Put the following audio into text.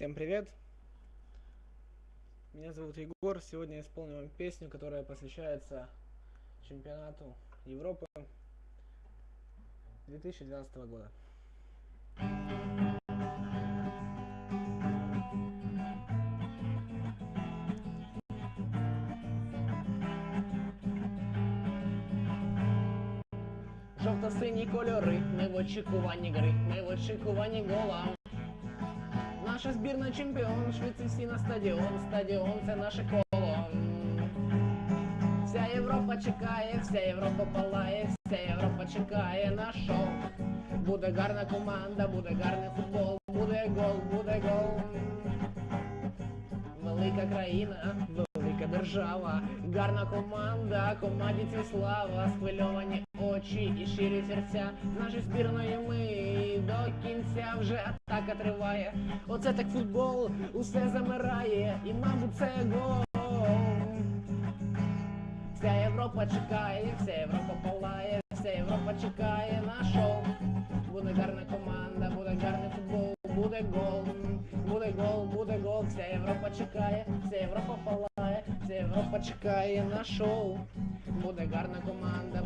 Всем привет! Меня зовут Егор. Сегодня я исполню вам песню, которая посвящается чемпионату Европы 2012 года. Жовто-сині кольори, ми в очікуванні гри, ми в очікуванні гола. Наша збірна чемпіон, швидше всі на стадіон, стадіон це наше коло. Вся Європа чекає, вся Європа палає, вся Європа чекає на шоу. Буде гарна команда, буде гарний футбол, буде гол, буде гол. Велика країна, велика держава, гарна команда, команді ці слава, схвильовані очі і щирі серця. Нашої збірної ми до кінця вже атака триває. Оце так футбол, усе замирає, і мабуть це гол. Вся Європа чекає, вся Європа палає, вся Європа чекає на шоу. Буде гарна команда, буде гарний футбол, буде гол, буде гол, буде гол. Вся Європа чекає, вся Європа палає, вся Європа чекає на шоу. Буде гарна команда,